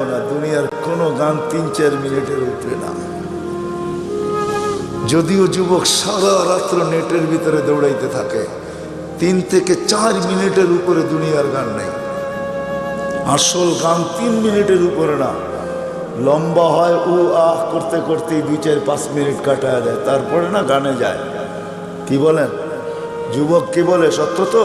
দুনিয়ার কোনো গান তিন, চার মিনিটের উপরে না। যদিও যুবক সারা রাত্র নেটের ভিতরে দৌড়াইতে থাকে, তিন থেকে চার মিনিটের উপরে দুনিয়ার গান নেই। আসল গান তিন মিনিটের উপরে না। লম্বা হয় ও আহ করতে করতে দুই, চার, পাঁচ মিনিট কাটা যায় তারপরে না গানে যায়। কি বলেন? যুবক কি বলে, সত্য তো?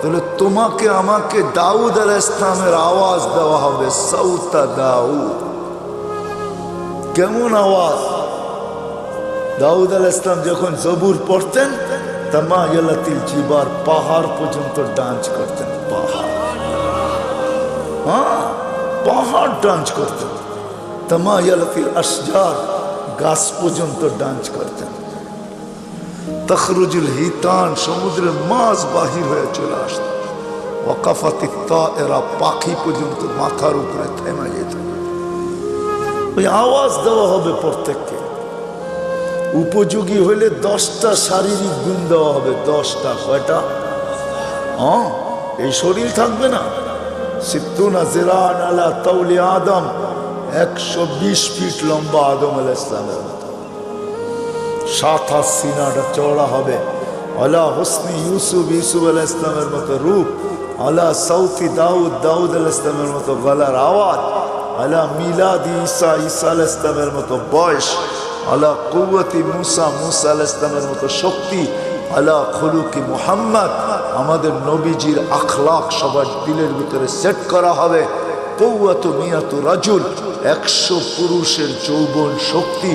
তাহলে তোমাকে, আমাকে দাউদ আল ইসলামের আওয়াজ দেওয়া হবে সৌতা দাউদ। কেমন আওয়াজ? দাউদ আল ইসলাম যখন জবুর পড়তেন তামা ইয়ালাতিল জিবার পাহাড় পর্যন্ত ডান্স করতেন, পাহাড়। হ্যাঁ পাহাড় ডান্স করতেন। তামা ইয়ালাতিল আসজার গাছ পর্যন্ত ডান্স করতেন। তখরুজুল হিতান সমুদ্রের মাছ বাহির হয়ে চলে আসত। ওয়াকাফাতি তা এরা পাখি পর্যন্ত মাথার উপরে থেমে যেত। ওই আওয়াজ দেওয়া হবে প্রত্যেককে। উপযোগী হলে দশটা শারীরিক গুণ দেওয়া হবে। দশটা কয়টা? হ্যাঁ এই শরীর থাকবে না। সিদ্ধুনা জেরান আলা তৌলি আদম। একশো বিশ ফিট লম্বা আদম আল ইসলামের সাত হাত সিনাটা চওড়া হবে। আলা হোসনি ইউসুফ ইউসুফ আল ইসলামের মতো রূপ। আলা সৌথি দাউদ দাউদ আল ইসলামের মতো গলার আওয়াজ। আলা মিলাদ ঈসা ঈসা আল ইসলামের মতো বয়স। আলা কুয়াতি মুসা মুসা আল ইসলামের মতো শক্তি। আলা খুলুকি মুহাম্মদ, আমাদের নবীজির আখলাখ সবার দিলের ভিতরে সেট করা হবে। কৌয়াত মিয়াত রাজুল, একশো পুরুষের যৌবন শক্তি।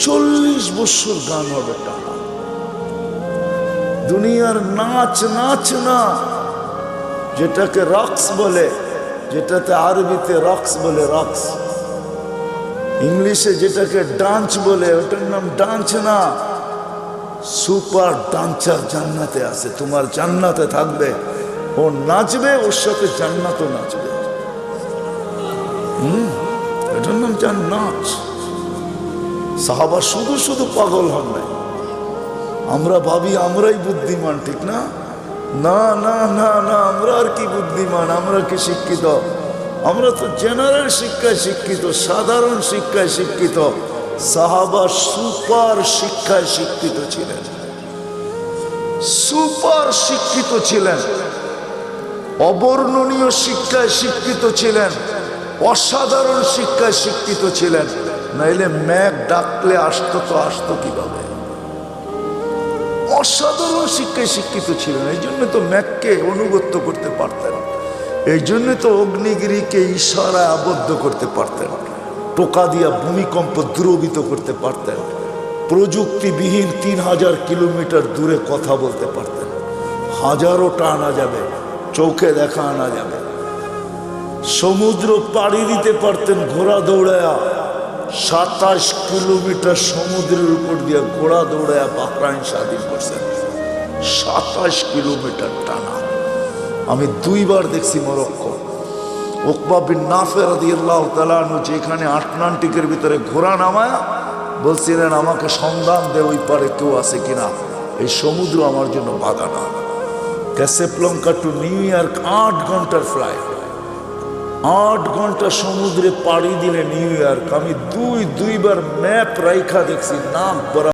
চল্লিশ বছর গান হবে টানা দুনিয়ার নাচ নাচ, না। যেটাকে রক্স বলে, যেটাতে আরবিতে রক্স বলে, রক্স। ইংলিশে যেটাকে ডান্স বলে, ওটার নাম ডান্স না। সুপার ডান্সার জান্নাতে আছে, তোমার জান্নাতে থাকবে। ও নাচবে, ওর সাথে জান্নাতও নাচবে। হুম, এটার নাম যান নাচ সাহাবা শুধু শুধু পাগল হন নাই। আমরা ভাবি আমরাই বুদ্ধিমান, ঠিক না? না না না না, আমরা আর কি বুদ্ধিমান? আমরা কি শিক্ষিত? আমরা তো জেনারেল শিক্ষায় শিক্ষিত, সাধারণ শিক্ষায় শিক্ষিত। সাহাবা সুপার শিক্ষায় শিক্ষিত ছিলেন। সুপার শিক্ষিত ছিলেন। অবর্ণনীয় শিক্ষায় শিক্ষিত ছিলেন। অসাধারণ শিক্ষায় শিক্ষিত ছিলেন। নাইলে ম্যাক ডাকলে আসতো তো আসতো কীভাবে? অসাধারণ শিক্ষায় শিক্ষিত ছিলেন, এই জন্য তো ম্যাককে অনুগত্য করতে পারতেন। এই জন্য তো অগ্নিগিরিকে ইশারায় আবদ্ধ করতে পারতেন। টোকা দিয়া ভূমিকম্প দ্রবিত করতে পারতেন। প্রযুক্তিবিহীন তিন হাজার কিলোমিটার দূরে কথা বলতে পারতেন। হাজারোটা আনা যাবে, চোখে দেখা আনা যাবে। সমুদ্র পাড়ি দিতে পারতেন ঘোড়া দৌড়ায়া। সাতাশ কিলোমিটার সমুদ্রের উপর দিয়ে ঘোড়া দৌড়ায়া বাকরাইন স্বাধীন করছেন সাতাশ কিলোমিটার টানা। আমি দুইবার দেখছি মরক্কো। ওকবা বিন নাফের রাদিয়াল্লাহু তাআলা আনহু যেখানে আটলান্টিকের ভিতরে ঘোড়া নামায়া বলছিলেন আমাকে সন্ধান দে, ওই পারে কেউ আছে কিনা? এই সমুদ্র আমার জন্য বাধা না ক্যাসেপ্লঙ্কা টু নিউ ইয়র্ক আট ঘণ্টার ফ্লাইট। আট ঘণ্টা সমুদ্রে পাড়ি দিলে নিউ ইয়র্ক। আমি দুই, দুইবার ম্যাপ রাইখা দেখছি, নাম বরাবর